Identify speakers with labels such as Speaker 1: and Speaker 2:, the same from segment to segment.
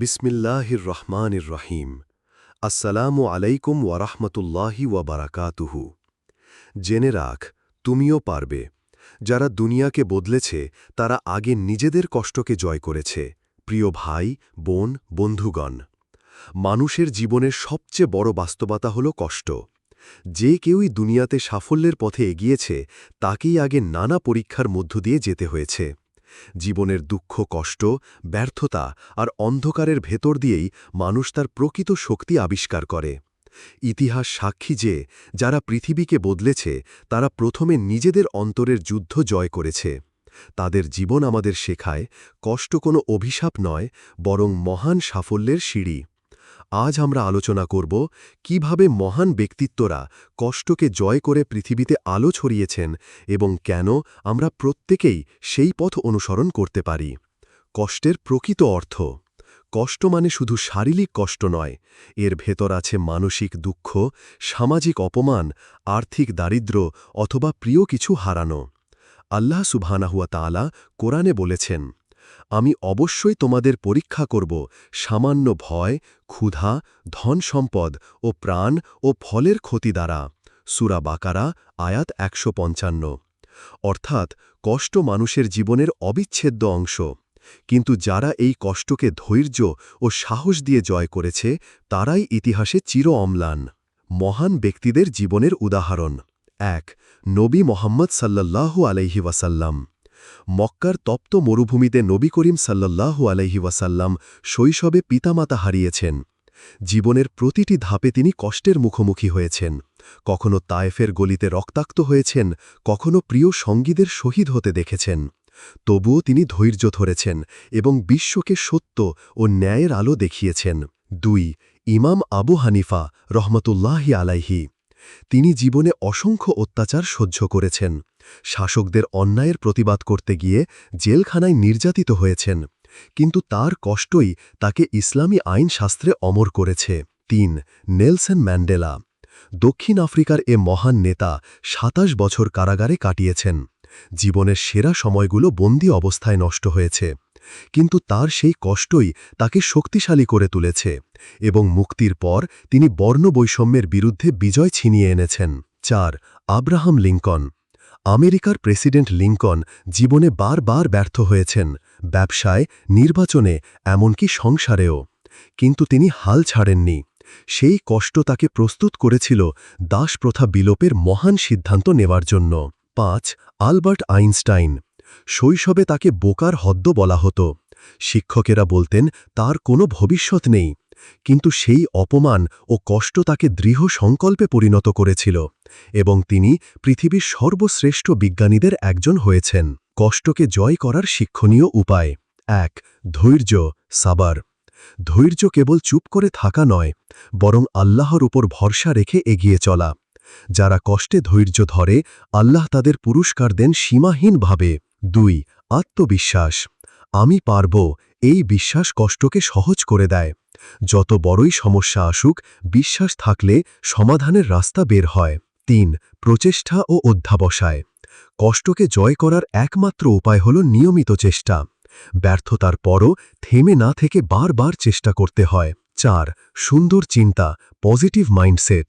Speaker 1: বিসমিল্লাহির রহমানির রহিম আসসালামু আলাইকুম ওয়ারাহমতুল্লাহি ওয়াবারাকাতুহু জেনে রাখ, তুমিও পারবে। যারা দুনিয়াকে বদলেছে, তারা আগে নিজেদের কষ্টকে জয় করেছে। প্রিয় ভাই, বোন, বন্ধুগণ, মানুষের জীবনের সবচেয়ে বড় বাস্তবতা হল কষ্ট। যে কেউই দুনিয়াতে সাফল্যের পথে এগিয়েছে, তাকেই আগে নানা পরীক্ষার মধ্য দিয়ে যেতে হয়েছে। জীবনের দুঃখ, কষ্ট, ব্যর্থতা আর অন্ধকারের ভেতর দিয়েই মানুষ তার প্রকৃত শক্তি আবিষ্কার করে। ইতিহাস সাক্ষী যে, যারা পৃথিবীকে বদলেছে, তারা প্রথমে নিজেদের অন্তরের যুদ্ধ জয় করেছে। তাদের জীবন আমাদের শেখায়, কষ্ট কোনো অভিশাপ নয়, বরং মহান সাফল্যের সিঁড়ি। আজ আমরা আলোচনা করব কীভাবে মহান ব্যক্তিত্বরা কষ্টকে জয় করে পৃথিবীতে আলো ছড়িয়েছেন এবং কেন আমরা প্রত্যেকেই সেই পথ অনুসরণ করতে পারি। কষ্টের প্রকৃত অর্থ, কষ্ট মানে শুধু শারীরিক কষ্ট নয়, এর ভেতর আছে মানসিক দুঃখ, সামাজিক অপমান, আর্থিক দারিদ্র্য অথবা প্রিয় কিছু হারানো। আল্লাহ সুবহানাহুয়া তাআলা কোরআনে বলেছেন আমি অবশ্যই তোমাদের পরীক্ষা করব সামান্য ভয়, ক্ষুধা, ধন সম্পদ ও প্রাণ ও ফলের ক্ষতি দ্বারা। সুরা বাকারা, আয়াত একশো পঞ্চান্ন। অর্থাৎ কষ্ট মানুষের জীবনের অবিচ্ছেদ্য অংশ। কিন্তু যারা এই কষ্টকে ধৈর্য ও সাহস দিয়ে জয় করেছে, তারাই ইতিহাসে চির অম্লান। মহান ব্যক্তিদের জীবনের উদাহরণ। এক, নবী মোহাম্মদ সাল্লাল্লাহু আলাইহি ওয়াসাল্লাম। মক্কার তপ্ত মরুভূমিতে নবী করিম সাল্লাল্লাহু আলাইহি ওয়াসাল্লাম শৈশবে পিতামাতা হারিয়েছেন। জীবনের প্রতিটি ধাপে তিনি কষ্টের মুখোমুখি হয়েছেন। কখনো তায়েফের গলিতে রক্তাক্ত হয়েছেন, কখনো প্রিয় সঙ্গীদের শহীদ হতে দেখেছেন। তবুও তিনি ধৈর্য ধরেছেন এবং বিশ্বকে সত্য ও ন্যায়ের আলো দেখিয়েছেন। দুই, ইমাম আবু হানিফা রহমতুল্লাহি আলাইহি। তিনি জীবনে অসংখ্য অত্যাচার সহ্য করেছেন। শাসকদের অন্যায়ের প্রতিবাদ করতে গিয়ে জেলখানায় নির্যাতিত হয়েছেন। কিন্তু তার কষ্টই তাকে ইসলামী আইন শাস্ত্রে অমর করেছে। তিন, নেলসন ম্যান্ডেলা। দক্ষিণ আফ্রিকার এ মহান নেতা সাতাশ বছর কারাগারে কাটিয়েছেন। জীবনের সেরা সময়গুলো বন্দি অবস্থায় নষ্ট হয়েছে। কিন্তু তার সেই কষ্টই তাকে শক্তিশালী করে তুলেছে এবং মুক্তির পর তিনি বর্ণবৈষম্যের বিরুদ্ধে বিজয় ছিনিয়ে এনেছেন। চার, আব্রাহাম লিঙ্কন। আমেরিকার প্রেসিডেন্ট লিঙ্কন জীবনে বারবার ব্যর্থ হয়েছেন, ব্যবসায়, নির্বাচনে, এমনকি সংসারেও। কিন্তু তিনি হাল ছাড়েননি। সেই কষ্ট তাকে প্রস্তুত করেছিল দাস প্রথা বিলোপের মহান সিদ্ধান্ত নেওয়ার জন্য। পাঁচ, আলবার্ট আইনস্টাইন। শৈশবে তাকে বোকার হদ্দ বলা হতো। শিক্ষকেরা বলতেন, তার কোনো ভবিষ্যৎ নেই। কিন্তু সেই অপমান ও কষ্ট তাকে দৃঢ় সংকল্পে পরিণত করেছিল এবং তিনি পৃথিবীর সর্বশ্রেষ্ঠ বিজ্ঞানীদের একজন হয়েছেন। কষ্টকে জয় করার শিক্ষণীয় উপায়। এক, ধৈর্য, সাবার। ধৈর্য কেবল চুপ করে থাকা নয়, বরং আল্লাহর উপর ভরসা রেখে এগিয়ে চলা। যারা কষ্টে ধৈর্য ধরে, আল্লাহ তাদের পুরস্কার দেন সীমাহীনভাবে। দুই, আত্মবিশ্বাস। আমি পারব এই বিশ্বাস কষ্টকে সহজ করে দেয়। যত বড়ই সমস্যা আসুক, বিশ্বাস থাকলে সমাধানের রাস্তা বের হয়। তিন, প্রচেষ্টা ও অধ্যাবসায়। কষ্টকে জয় করার একমাত্র উপায় হল নিয়মিত চেষ্টা। ব্যর্থতার পরও থেমে না থেকে বারবার চেষ্টা করতে হয়। চার, সুন্দর চিন্তা, পজিটিভ মাইন্ডসেট।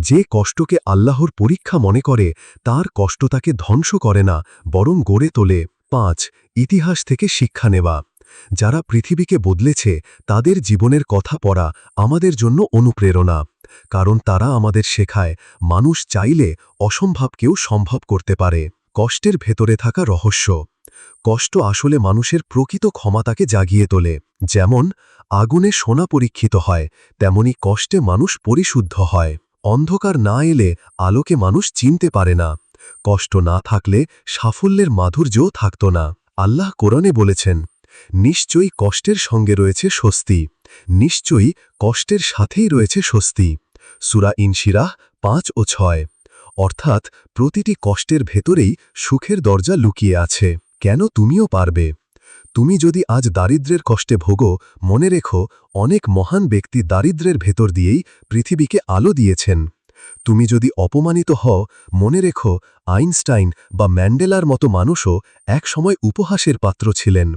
Speaker 1: যে কষ্টকে আল্লাহর পরীক্ষা মনে করে, তার কষ্ট তাকে ধ্বংস করে না, বরং গড়ে তোলে। পাঁচ, ইতিহাস থেকে শিক্ষা নেওয়া। যারা পৃথিবীকে বদলেছে, তাদের জীবনের কথা পড়া আমাদের জন্য অনুপ্রেরণা। কারণ তারা আমাদের শেখায়, মানুষ চাইলে অসম্ভবকেও সম্ভব করতে পারে। কষ্টের ভেতরে থাকা রহস্য। কষ্ট আসলে মানুষের প্রকৃত ক্ষমতাকে জাগিয়ে তোলে। যেমন, আগুনে সোনা পরীক্ষিত হয়, তেমনি কষ্টে মানুষ পরিশুদ্ধ হয়। অন্ধকার না এলে আলোকে মানুষ চিনতে পারে না। কষ্ট না থাকলে সাফল্যের মাধুর্যও থাকত না। আল্লাহ কোরআনে বলেছেন, নিশ্চয়ই কষ্টের সঙ্গে রয়েছে স্বস্তি। নিশ্চয়ই কষ্টের সাথেই রয়েছে স্বস্তি। সুরা ইনশিরাহ পাঁচ ও ছয়। অর্থাৎ প্রতিটি কষ্টের ভেতরেই সুখের দরজা লুকিয়ে আছে। কেন তুমিও পারবে? তুমি যদি আজ দারিদ্রের কষ্টে ভোগো, মনে রেখো, অনেক মহান ব্যক্তি দারিদ্রের ভেতর দিয়েই পৃথিবীকে আলো দিয়েছেন। তুমি যদি অপমানিত হও, মনে রেখো, আইনস্টাইন বা ম্যান্ডেলার মতো মানুষও একসময় উপহাসের পাত্র ছিলেন।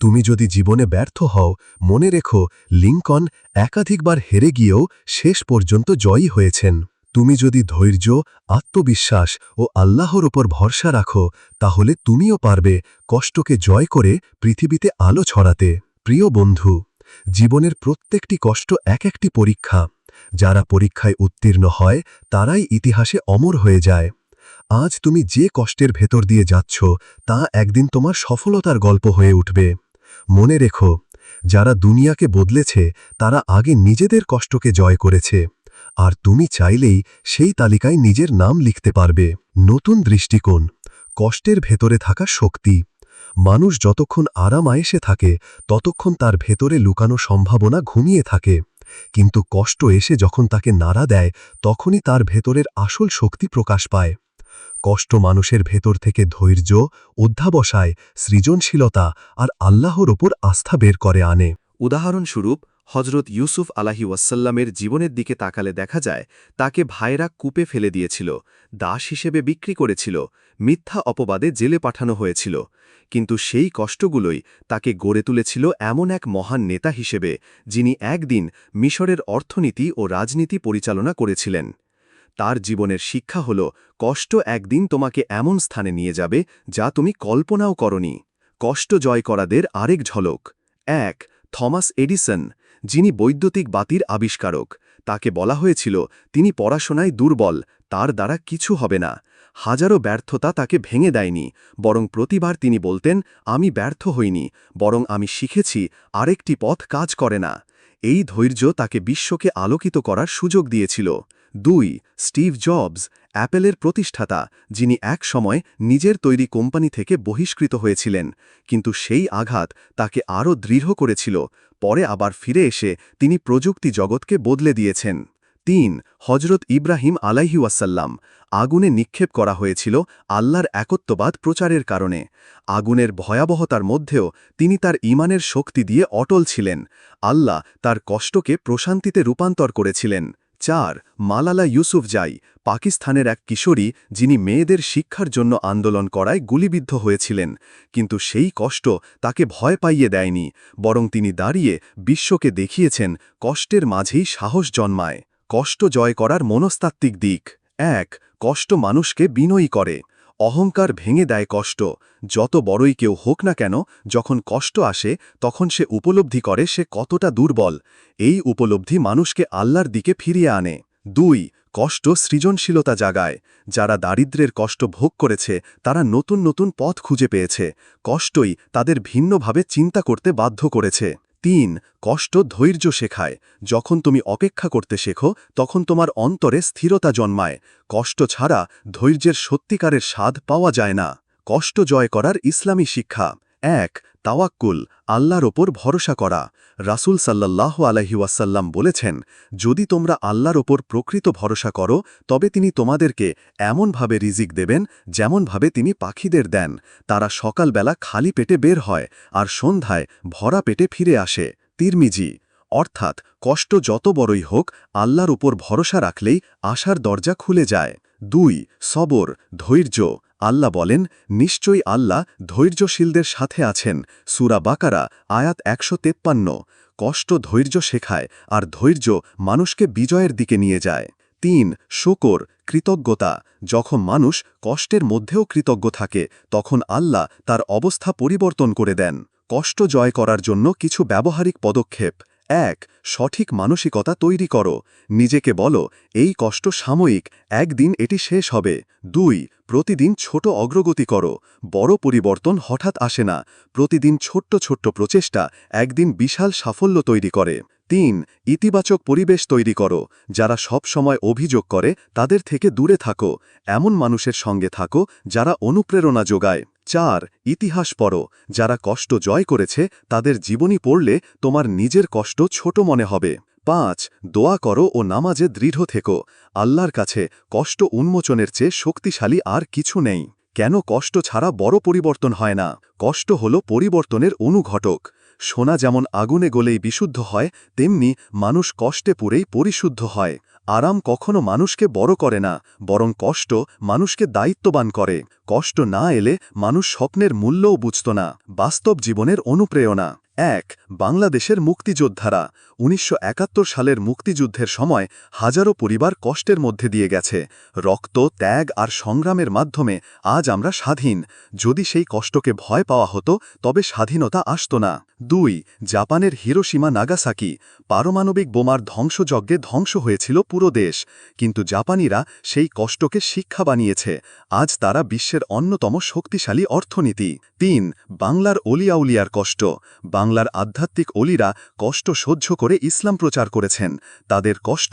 Speaker 1: তুমি যদি জীবনে ব্যর্থ হও, মনে রেখো, লিঙ্কন একাধিকবার হেরে গিয়েও শেষ পর্যন্ত জয়ী হয়েছেন। তুমি যদি ধৈর্য, আত্মবিশ্বাস ও আল্লাহর ওপর ভরসা রাখো, তাহলে তুমিও পারবে কষ্টকে জয় করে পৃথিবীতে আলো ছড়াতে। প্রিয় বন্ধু, জীবনের প্রত্যেকটি কষ্ট এক একটি পরীক্ষা। যারা পরীক্ষায় উত্তীর্ণ হয়, তারাই ইতিহাসে অমর হয়ে যায়। আজ তুমি যে কষ্টের ভেতর দিয়ে যাচ্ছ, তা একদিন তোমার সফলতার গল্প হয়ে উঠবে। মনে রেখো, যারা দুনিয়াকে বদলেছে, তারা আগে নিজেদের কষ্টকে জয় করেছে। আর তুমি চাইলেই সেই তালিকায় নিজের নাম লিখতে পারবে। নতুন দৃষ্টিকোণ, কষ্টের ভেতরে থাকা শক্তি। মানুষ যতক্ষণ আরাম আয়েসে থাকে, ততক্ষণ তার ভেতরে লুকানো সম্ভাবনা ঘুমিয়ে থাকে। কিন্তু কষ্ট এসে যখন তাকে নাড়া দেয়, তখনই তার ভেতরের আসল শক্তি প্রকাশ পায়। কষ্ট মানুষের ভেতর থেকে ধৈর্য, অধ্যাবসায়, সৃজনশীলতা আর আল্লাহর ওপর আস্থা বের করে আনে।
Speaker 2: উদাহরণস্বরূপ হজরত ইউসুফ আলাহি ওয়াসাল্লামের জীবনের দিকে তাকালে দেখা যায়, তাকে ভাইরা কূপে ফেলে দিয়েছিল, দাস হিসেবে বিক্রি করেছিল, মিথ্যা অপবাদে জেলে পাঠানো হয়েছিল। কিন্তু সেই কষ্টগুলোই তাকে গড়ে তুলেছিল এমন এক মহান নেতা হিসেবে, যিনি একদিন মিশরের অর্থনীতি ও রাজনীতি পরিচালনা করেছিলেন। তার জীবনের শিক্ষা হল, কষ্ট একদিন তোমাকে এমন স্থানে নিয়ে যাবে, যা তুমি কল্পনাও করনি। কষ্ট জয় করাদের আরেক ঝলক। এক, থমাস এডিসন যিনি বৈদ্যুতিক বাতির আবিষ্কারক। তাকে বলা হয়েছিল, তিনি পড়াশোনায় দুর্বল, তার দ্বারা কিছু হবে না। হাজারো ব্যর্থতা তাকে ভেঙে দেয়নি, বরং প্রতিবার তিনি বলতেন, আমি ব্যর্থ হইনি, বরং আমি শিখেছি, আরেকটি পথ কাজ করে না। এই ধৈর্য তাকে বিশ্বকে আলোকিত করার সুযোগ দিয়েছিল দুই, স্টিভ জবস, অ্যাপেলের প্রতিষ্ঠাতা, যিনি এক সময় নিজের তৈরি কোম্পানি থেকে বহিষ্কৃত হয়েছিলেন, কিন্তু সেই আঘাত তাকে আরও দৃঢ় করেছিল, পরে আবার ফিরে এসে তিনি প্রযুক্তি জগৎকে বদলে দিয়েছেন। তিন হজরত ইব্রাহিম আলাইহি ওয়াসাল্লাম, আগুনে নিক্ষেপ করা হয়েছিল আল্লাহর একত্ববাদ প্রচারের কারণে। আগুনের ভয়াবহতার মধ্যেও তিনি তার ইমানের শক্তি দিয়ে অটল ছিলেন, আল্লাহ তার কষ্টকে প্রশান্তিতে রূপান্তর করেছিলেন। চার, মালালা ইউসুফ যাই, পাকিস্তানের এক কিশোরী যিনি মেয়েদের শিক্ষার জন্য আন্দোলন করায় গুলিবিদ্ধ হয়েছিলেন, কিন্তু সেই কষ্ট তাকে ভয় পাইয়ে দেয়নি, বরং তিনি দাঁড়িয়ে বিশ্বকে দেখিয়েছেন কষ্টের মাঝেই সাহস জন্মায়। কষ্ট জয় করার মনস্তাত্ত্বিক দিক। এক, কষ্ট মানুষকে বিনয়ী করে। অহংকার ভেঙে দেয় কষ্ট। যত বড়ই কেউ হোক না কেন, যখন কষ্ট আসে, তখন সে উপলব্ধি করে সে কতটা দুর্বল। এই উপলব্ধি মানুষকে আল্লাহর দিকে ফিরিয়ে আনে। দুই, কষ্ট সৃজনশীলতা জাগায়। যারা দারিদ্রের কষ্ট ভোগ করেছে, তারা নতুন নতুন পথ খুঁজে পেয়েছে। কষ্টই তাদের ভিন্নভাবে চিন্তা করতে বাধ্য করেছে। তিন, কষ্ট ধৈর্য শেখায়। যখন তুমি অপেক্ষা করতে শেখো, তখন তোমার অন্তরে স্থিরতা জন্মায়। কষ্ট ছাড়া ধৈর্যের সত্যিকারের স্বাদ পাওয়া যায় না। কষ্ট জয় করার ইসলামী শিক্ষা। এক, তাওয়াক্কুল, আল্লাহর ওপর ভরসা করা। রাসুল সাল্লাহ আলহিউসাল্লাম বলেছেন, যদি তোমরা আল্লাহর ওপর প্রকৃত ভরসা করো, তবে তিনি তোমাদেরকে এমনভাবে রিজিক দেবেন যেমনভাবে তিনি পাখিদের দেন। তারা সকালবেলা খালি পেটে বের হয় আর সন্ধ্যায় ভরা পেটে ফিরে আসে। তিরমিজি, অর্থাৎ, কষ্ট যত বড়ই হোক, আল্লাহর উপর ভরসা রাখলেই আশার দরজা খুলে যায়। দুই, সবর, ধৈর্য। আল্লাহ বলেন, নিশ্চয়ই আল্লাহ ধৈর্যশীলদের সাথে আছেন। সুরা বাকারা, আয়াত একশো তেপ্পান্ন। কষ্ট ধৈর্য শেখায়, আর ধৈর্য মানুষকে বিজয়ের দিকে নিয়ে যায়। তিন, শোকর, কৃতজ্ঞতা। যখন মানুষ কষ্টের মধ্যেও কৃতজ্ঞ থাকে, তখন আল্লাহ তার অবস্থা পরিবর্তন করে দেন। কষ্ট জয় করার জন্য কিছু ব্যবহারিক পদক্ষেপ। এক, সঠিক মানসিকতা তৈরি করো। নিজেকে বলো, এই কষ্ট সাময়িক, একদিন এটি শেষ হবে। দুই, প্রতিদিন ছোট অগ্রগতি করো। বড় পরিবর্তন হঠাৎ আসে না। প্রতিদিন ছোট্ট ছোট্ট প্রচেষ্টা একদিন বিশাল সাফল্য তৈরি করে। তিন, ইতিবাচক পরিবেশ তৈরি করো। যারা সব সময় অভিযোগ করে, তাদের থেকে দূরে থাকো। এমন মানুষের সঙ্গে থাকো, যারা অনুপ্রেরণা যোগায়। চার, ইতিহাস পড়ো। যারা কষ্ট জয় করেছে, তাদের জীবনী পড়লে তোমার নিজের কষ্ট ছোট মনে হবে। পাঁচ, দোয়া করো ও নামাজে দৃঢ় থেকো। আল্লাহর কাছে কষ্ট উন্মোচনের চেয়ে শক্তিশালী আর কিছু নেই। কেন কষ্ট ছাড়া বড় পরিবর্তন হয় না? কষ্ট হল পরিবর্তনের অনুঘটক। সোনা যেমন আগুনে গলেই বিশুদ্ধ হয়, তেমনি মানুষ কষ্টে পুরেই পরিশুদ্ধ হয়। আরাম কখনো মানুষকে বড় করে না, বরং কষ্ট মানুষকে দায়িত্ববান করে। কষ্ট না এলে মানুষ স্বপ্নের মূল্যও বুঝত না, বাস্তব জীবনের অনুপ্রেরণা। এক, বাংলাদেশের মুক্তিযোদ্ধারা। উনিশশো একাত্তর সালের মুক্তিযুদ্ধের সময় হাজারো পরিবার কষ্টের মধ্যে দিয়ে গেছে। রক্ত, ত্যাগ আর সংগ্রামের মাধ্যমে আজ আমরা স্বাধীন। যদি সেই কষ্টকে ভয় পাওয়া হতো, তবে স্বাধীনতা আসত না। দুই, জাপানের হিরোসীমা নাগাসাকি পারমাণবিক বোমার ধ্বংসযজ্ঞে ধ্বংস হয়েছিল পুরো দেশ। কিন্তু জাপানিরা সেই কষ্টকে শিক্ষা বানিয়েছে। আজ তারা বিশ্বের অন্যতম শক্তিশালী অর্থনীতি। তিন, বাংলার অলিয়াউলিয়ার কষ্ট। বাংলার আধ্যাত্মিক অলিরা কষ্ট সহ্য করে ইসলাম প্রচার করেছেন। তাদের কষ্ট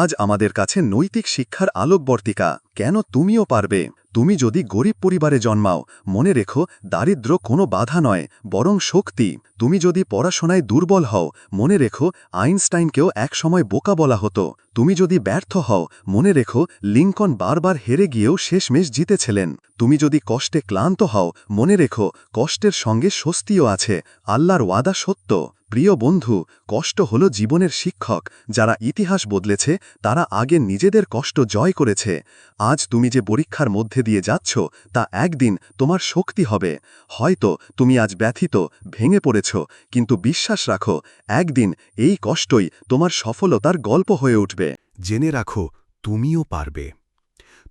Speaker 2: আজ আমাদের কাছে নৈতিক শিক্ষার আলোকবর্তিকা। কেন তুমিও পারবে? তুমি যদি গরিব পরিবারে জন্মাও, মনে রেখো দারিদ্র কোনো বাধা নয়, বরং শক্তি। তুমি যদি পড়াশোনায় দুর্বল হও, মনে রেখো আইনস্টাইনকেও একসময় বোকা বলা হতো। তুমি যদি ব্যর্থ হও, মনে রেখো লিঙ্কন বারবার হেরে গিয়েও শেষমেশ জিতেছিলেন। তুমি যদি কষ্টে ক্লান্ত হও, মনে রেখো কষ্টের সঙ্গে স্বস্তিও আছে, আল্লাহর ওয়াদা সত্য। প্রিয় বন্ধু, কষ্ট হল জীবনের শিক্ষক। যারা ইতিহাস বদলেছে, তারা আগে নিজেদের কষ্ট জয় করেছে। আজ তুমি যে পরীক্ষার মধ্যে দিয়ে যাচ্ছ, তা একদিন তোমার শক্তি হবে। হয়তো তুমি আজ ব্যথিত, ভেঙে পড়েছ, কিন্তু বিশ্বাস রাখো, একদিন এই কষ্টই তোমার সফলতার গল্প হয়ে উঠবে।
Speaker 1: জেনে রাখো, তুমিও পারবে।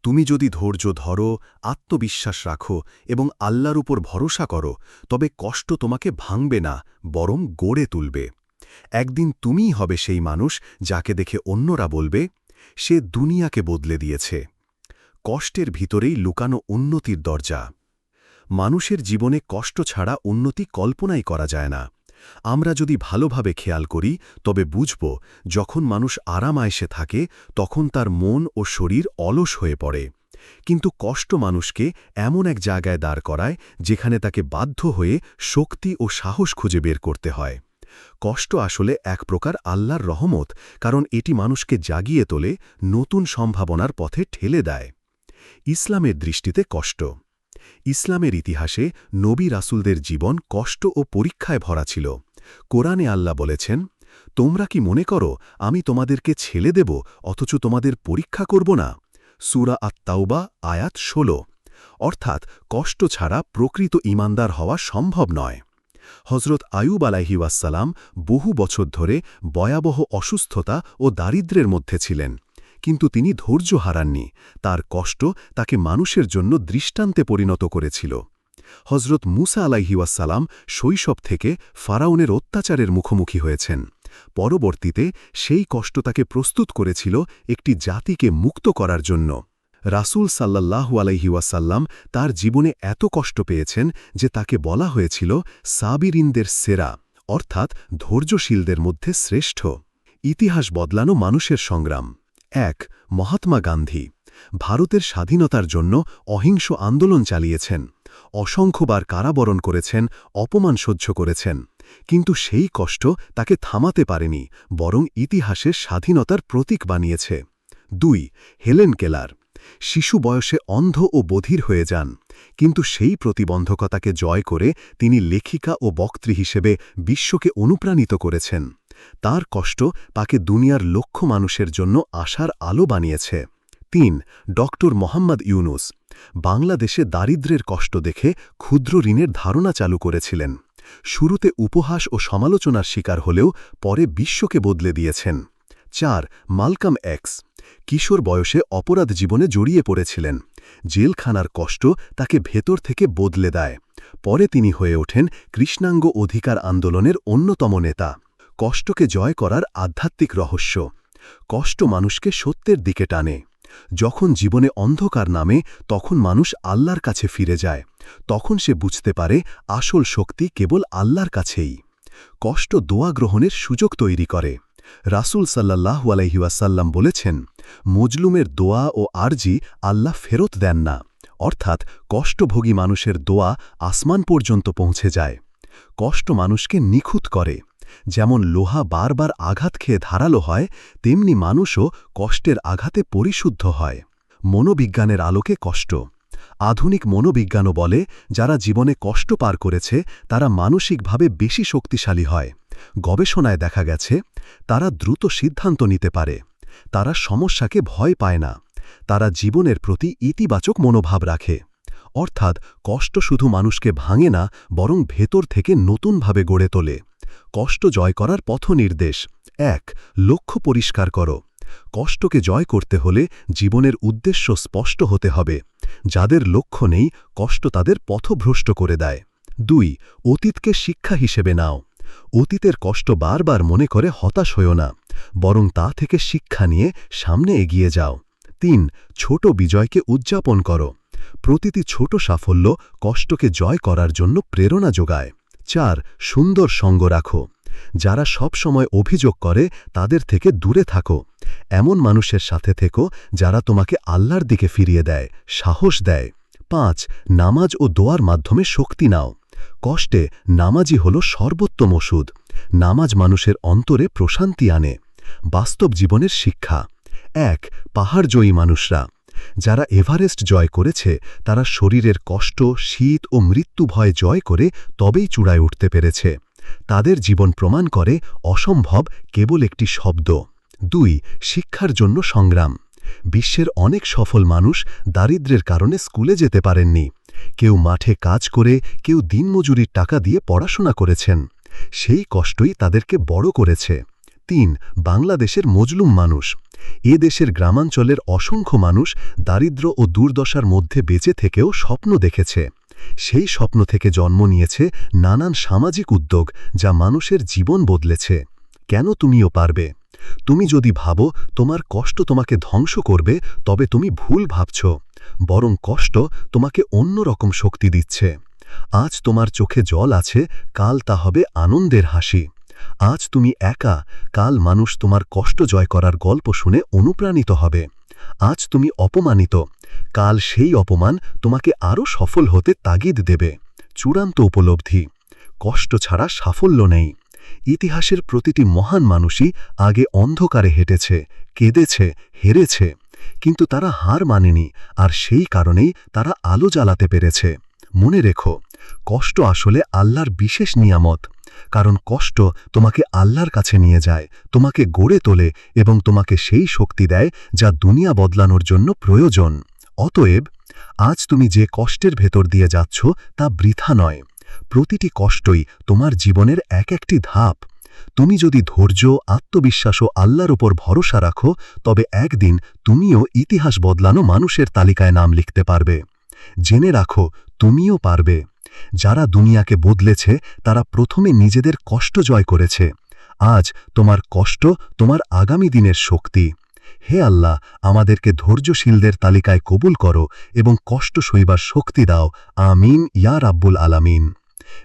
Speaker 1: তুমি যদি ধৈর্য ধরো, আত্মবিশ্বাস রাখো এবং আল্লাহর উপর ভরসা করো, তবে কষ্ট তোমাকে ভাঙবে না, বরং গড়ে তুলবে। একদিন তুমিই হবে সেই মানুষ যাকে দেখে অন্যরা বলবে, সে দুনিয়াকে বদলে দিয়েছে। কষ্টের ভিতরেই লুকানো উন্নতির দরজা। মানুষের জীবনে কষ্ট ছাড়া উন্নতি কল্পনাই করা যায় না। আমরা যদি ভালোভাবে খেয়াল করি, তবে বুঝব যখন মানুষ আরামায়েসে থাকে, তখন তার মন ও শরীর অলস হয়ে পড়ে। কিন্তু কষ্ট মানুষকে এমন এক জায়গায় দাঁড় করায়, যেখানে তাকে বাধ্য হয়ে শক্তি ও সাহস খুঁজে বের করতে হয়। কষ্ট আসলে এক প্রকার আল্লাহর রহমত, কারণ এটি মানুষকে জাগিয়ে তোলে, নতুন সম্ভাবনার পথে ঠেলে দেয়। ইসলামের দৃষ্টিতে কষ্ট ইসলামের ইতিহাসে নবী রাসুলদের জীবন কষ্ট ও পরীক্ষায় ভরা ছিল। কোরআনে আল্লাহ বলেছেন, তোমরা কি মনে করো, আমি তোমাদেরকে ছেলে দেব, অথচ তোমাদের পরীক্ষা করব না? সুরা আত্মাউবা আয়াত ১৬ অর্থাৎ, কষ্ট ছাড়া প্রকৃত ইমানদার হওয়া সম্ভব নয়। হজরত আয়ুব আলাহিওয়াসাল্লাম বহু বছর ধরে ভয়াবহ অসুস্থতা ও দারিদ্র্যের মধ্যে ছিলেন। কিন্তু তিনি ধৈর্য হারাননি। তার কষ্ট তাকে মানুষের জন্য দৃষ্টান্তে পরিণত করেছিল। হজরত মুসা আলাইহিওয়াসালাম শৈশব থেকে ফারাউনের অত্যাচারের মুখোমুখি হয়েছেন। পরবর্তীতে সেই কষ্ট তাকে প্রস্তুত করেছিল একটি জাতিকে মুক্ত করার জন্য। রাসুল সাল্লাল্লাহু আলাইহিওয়াসাল্লাম তার জীবনে এত কষ্ট পেয়েছেন যে তাকে বলা হয়েছিল সাবিরিনদের সেরা, অর্থাৎ ধৈর্যশীলদের মধ্যে শ্রেষ্ঠ। ইতিহাস বদলানো মানুষের সংগ্রাম। এক মহাত্মা গান্ধী ভারতের স্বাধীনতার জন্য অহিংস আন্দোলন চালিয়েছেন, অসংখ্যবার কারাবরণ করেছেন, অপমান সহ্য করেছেন। কিন্তু সেই কষ্ট তাকে থামাতে পারেনি, বরং ইতিহাসের স্বাধীনতার প্রতীক বানিয়েছে। দুই হেলেন কেলার শিশু বয়সে অন্ধ ও বধির হয়ে যান, কিন্তু সেই প্রতিবন্ধকতাকে জয় করে তিনি লেখিকা ও বক্তৃ হিসেবে বিশ্বকে অনুপ্রাণিত করেছেন। তার কষ্ট তাকে দুনিয়ার লক্ষ মানুষের জন্য আশার আলো বানিয়েছে। তিন, ডক্টর মোহাম্মদ ইউনুস বাংলাদেশে দারিদ্র্যের কষ্ট দেখে ক্ষুদ্র ঋণের ধারণা চালু করেছিলেন। শুরুতে উপহাস ও সমালোচনার শিকার হলেও পরে বিশ্বকে বদলে দিয়েছেন। চার, মালকাম এক্স কিশোর বয়সে অপরাধ জীবনে জড়িয়ে পড়েছিলেন। জেলখানার কষ্ট তাকে ভেতর থেকে বদলে দেয়। পরে তিনি হয়ে ওঠেন কৃষ্ণাঙ্গ অধিকার আন্দোলনের অন্যতম নেতা। কষ্টকে জয় করার আধ্যাত্মিক রহস্য। কষ্ট মানুষকে সত্যের দিকে টানে। যখন জীবনে অন্ধকার নামে, তখন মানুষ আল্লাহর কাছে ফিরে যায়। তখন সে বুঝতে পারে, আসল শক্তি কেবল আল্লাহর কাছেই। কষ্ট দোয়া গ্রহণের সুযোগ তৈরি করে। রাসুল সাল্লাহু আলহিউসাল্লাম বলেছেন, মজলুমের দোয়া ও আরজি আল্লাহ ফেরত দেন না। অর্থাৎ, কষ্টভোগী মানুষের দোয়া আসমান পর্যন্ত পৌঁছে যায়। কষ্ট মানুষকে নিখুঁত করে। যেমন লোহা বারবার আঘাত খেয়ে ধারালো হয়, তেমনি মানুষও কষ্টের আঘাতে পরিশুদ্ধ হয়। মনোবিজ্ঞানের আলোকে কষ্ট। আধুনিক মনোবিজ্ঞানও বলে, যারা জীবনে কষ্ট পার করেছে, তারা মানসিকভাবে বেশি শক্তিশালী হয়। গবেষণায় দেখা গেছে, তারা দ্রুত সিদ্ধান্ত নিতে পারে। তারা সমস্যাকে ভয় পায় না। তারা জীবনের প্রতি ইতিবাচক মনোভাব রাখে। অর্থাৎ কষ্ট শুধু মানুষকে ভাঙে না, বরং ভেতর থেকে নতুনভাবে গড়ে তোলে। কষ্ট জয় করার পথ নির্দেশ এক, লক্ষ্য পরিষ্কার করো। কষ্টকে জয় করতে হলে জীবনের উদ্দেশ্য স্পষ্ট হতে হবে। যাদের লক্ষ্য নেই, কষ্ট তাদের পথভ্রষ্ট করে দেয়। দুই, অতীতকে শিক্ষা হিসেবে নাও। অতীতের কষ্ট বারবার মনে করে হতাশ হও না। বরং তা থেকে শিক্ষা নিয়ে সামনে এগিয়ে যাও। তিন, ছোট বিজয়কে উদযাপন করো। প্রতিটি ছোট সাফল্য কষ্টকে জয় করার জন্য প্রেরণা যোগায়। চার সুন্দর সঙ্গ রাখো। যারা সব সময় অভিযোগ করে, তাদের থেকে দূরে থাকো। এমন মানুষের সাথে থেকো, যারা তোমাকে আল্লাহর দিকে ফিরিয়ে দেয়, সাহস দেয়। পাঁচ, নামাজ ও দোয়ার মাধ্যমে শক্তি নাও। কষ্টে, নামাজই হল সর্বোত্তম ওষুধ। নামাজ মানুষের অন্তরে প্রশান্তি আনে। বাস্তব জীবনের শিক্ষা। এক, পাহাড়জয়ী মানুষরা। যারা এভারেস্ট জয় করেছে, তারা শরীরের কষ্ট, শীত ও মৃত্যু ভয় জয় করে তবেই চূড়ায় উঠতে পেরেছে। তাদের জীবন প্রমাণ করে অসম্ভব কেবল একটি শব্দ। দুই, শিক্ষার জন্য সংগ্রাম। বিশ্বের অনেক সফল মানুষ দারিদ্র্যের কারণে স্কুলে যেতে পারেননি। কেউ মাঠে কাজ করে, কেউ দিনমজুরির টাকা দিয়ে পড়াশোনা করেছেন। সেই কষ্টই তাদেরকে বড় করেছে। তিন বাংলাদেশের মজলুম মানুষ। এ দেশের গ্রামাঞ্চলের অসংখ্য মানুষ দারিদ্র্য ও দুর্দশার মধ্যে বেঁচে থেকেও স্বপ্ন দেখেছে। সেই স্বপ্ন থেকে জন্ম নিয়েছে নানান সামাজিক উদ্যোগ যা মানুষের জীবন বদলেছে। কেন তুমিও পারবে? তুমি যদি ভাবো তোমার কষ্ট তোমাকে ধ্বংস করবে, তবে তুমি ভুল ভাবছ। বরং কষ্ট তোমাকে অন্য রকম শক্তি দিচ্ছে। আজ তোমার চোখে জল আছে, কাল তা হবে আনন্দের হাসি। আজ তুমি একা, কাল মানুষ তোমার কষ্ট জয় করার গল্প শুনে অনুপ্রাণিত হবে। আজ তুমি অপমানিত, কাল সেই অপমান তোমাকে আরও সফল হতে তাগিদ দেবে। চূড়ান্ত উপলব্ধি, কষ্ট ছাড়া সাফল্য নেই। ইতিহাসের প্রতিটি মহান মানুষই আগে অন্ধকারে হেঁটেছে, কেঁদেছে, হেরেছে, কিন্তু তারা হার মানেনি আর সেই কারণেই তারা আলো জ্বালাতে পেরেছে। মনে রেখো, কষ্ট আসলে আল্লাহর বিশেষ নিয়ামত। কারণ কষ্ট তোমাকে আল্লাহর কাছে নিয়ে যায়, তোমাকে গড়ে তোলে এবং তোমাকে সেই শক্তি দেয় যা দুনিয়া বদলানোর জন্য প্রয়োজন। অতএব, আজ তুমি যে কষ্টের ভেতর দিয়ে যাচ্ছ তা বৃথা নয়। প্রতিটি কষ্টই তোমার জীবনের এক একটি ধাপ। তুমি যদি ধৈর্য, আত্মবিশ্বাস ও আল্লাহর উপর ভরসা রাখো, তবে একদিন তুমিও ইতিহাস বদলানো মানুষের তালিকায় নাম লিখতে পারবে। জেনে রাখো, তুমিও পারবে। যারা দুনিয়াকে বদলেছে, তারা প্রথমে নিজেদের কষ্ট জয় করেছে। আজ তোমার কষ্ট তোমার আগামী দিনের শক্তি। হে আল্লাহ, আমাদেরকে ধৈর্যশীলদের তালিকায় কবুল করো এবং কষ্ট সইবার শক্তি দাও। আমিন, ইয়া রাব্বুল আলামিন।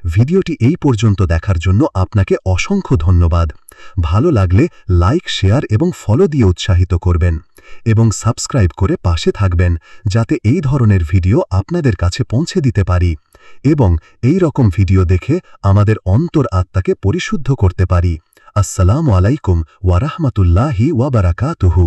Speaker 1: ভিডিওটি এই পর্যন্ত দেখার জন্য আপনাকে অসংখ্য ধন্যবাদ। ভালো লাগলে লাইক, শেয়ার এবং ফলো দিয়ে উৎসাহিত করবেন এবং সাবস্ক্রাইব করে পাশে থাকবেন যাতে এই ধরনের ভিডিও আপনাদের কাছে পৌঁছে দিতে পারি। এবং এই রকম ভিডিও দেখে আমাদের অন্তর আত্মাকে পরিশুদ্ধ করতে পারি। আসসালামু আলাইকুম ওয়ারাহমাতুল্লাহি ওয়াবারাকাতুহু